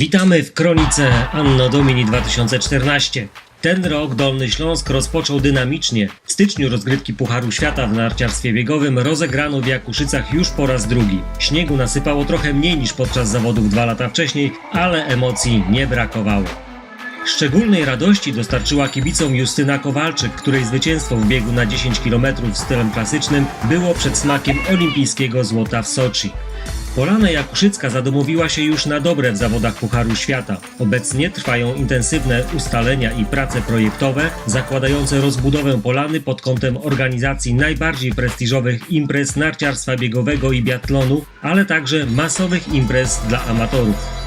Witamy w Kronice Anno Domini 2014. Ten rok Dolny Śląsk rozpoczął dynamicznie. W styczniu rozgrywki Pucharu Świata w narciarstwie biegowym rozegrano w Jakuszycach już po raz drugi. Śniegu nasypało trochę mniej niż podczas zawodów dwa lata wcześniej, ale emocji nie brakowało. Szczególnej radości dostarczyła kibicom Justyna Kowalczyk, której zwycięstwo w biegu na 10 km stylem klasycznym było przedsmakiem olimpijskiego złota w Soczi. Polana Jakuszycka zadomowiła się już na dobre w zawodach Pucharu Świata. Obecnie trwają intensywne ustalenia i prace projektowe zakładające rozbudowę Polany pod kątem organizacji najbardziej prestiżowych imprez narciarstwa biegowego i biatlonu, ale także masowych imprez dla amatorów.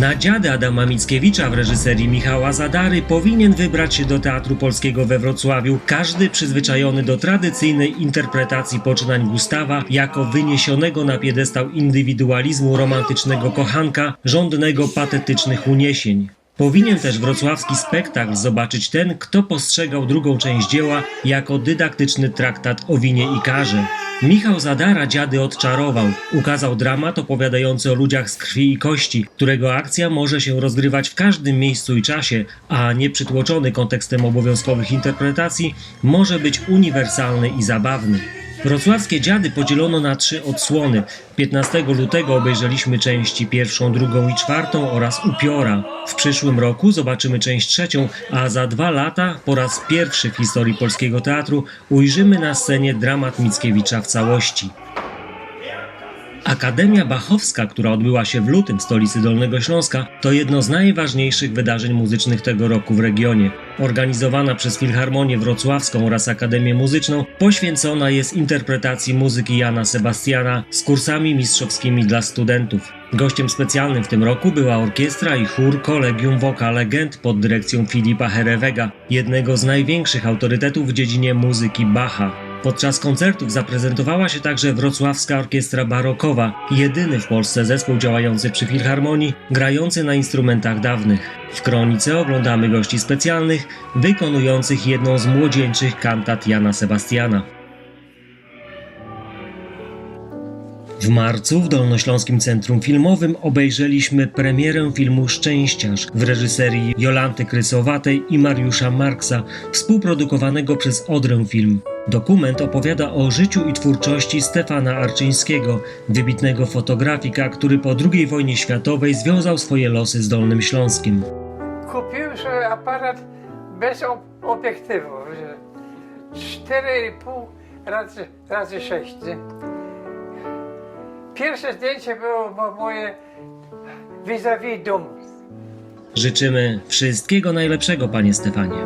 Na dziady Adama Mickiewicza w reżyserii Michała Zadary powinien wybrać się do Teatru Polskiego we Wrocławiu każdy przyzwyczajony do tradycyjnej interpretacji poczynań Gustawa jako wyniesionego na piedestał indywidualizmu romantycznego kochanka, żądnego patetycznych uniesień. Powinien też wrocławski spektakl zobaczyć ten, kto postrzegał drugą część dzieła jako dydaktyczny traktat o winie i karze. Michał Zadara dziady odczarował. Ukazał dramat opowiadający o ludziach z krwi i kości, którego akcja może się rozgrywać w każdym miejscu i czasie, a nie przytłoczony kontekstem obowiązkowych interpretacji może być uniwersalny i zabawny. Wrocławskie dziady podzielono na trzy odsłony. 15 lutego obejrzeliśmy części pierwszą, drugą i czwartą oraz upiora. W przyszłym roku zobaczymy część trzecią, a za dwa lata po raz pierwszy w historii polskiego teatru ujrzymy na scenie dramat Mickiewicza w całości. Akademia Bachowska, która odbyła się w lutym w stolicy Dolnego Śląska, to jedno z najważniejszych wydarzeń muzycznych tego roku w regionie. Organizowana przez Filharmonię Wrocławską oraz Akademię Muzyczną, poświęcona jest interpretacji muzyki Jana Sebastiana z kursami mistrzowskimi dla studentów. Gościem specjalnym w tym roku była orkiestra i chór Collegium Vocal Legend pod dyrekcją Filipa Herewega, jednego z największych autorytetów w dziedzinie muzyki Bacha. Podczas koncertów zaprezentowała się także Wrocławska Orkiestra Barokowa, jedyny w Polsce zespół działający przy Filharmonii, grający na instrumentach dawnych. W Kronice oglądamy gości specjalnych, wykonujących jedną z młodzieńczych kantat Jana Sebastiana. W marcu w Dolnośląskim Centrum Filmowym obejrzeliśmy premierę filmu Szczęściarz w reżyserii Jolanty Krysowatej i Mariusza Marksa, współprodukowanego przez Odrę Film. Dokument opowiada o życiu i twórczości Stefana Arczyńskiego, wybitnego fotografika, który po II wojnie światowej związał swoje losy z Dolnym Śląskiem. Kupiłem sobie aparat bez ob obiektywu. że 4,5 razy, razy 6. Pierwsze zdjęcie było mo moje vis-a-vis domu. Życzymy wszystkiego najlepszego, panie Stefanie.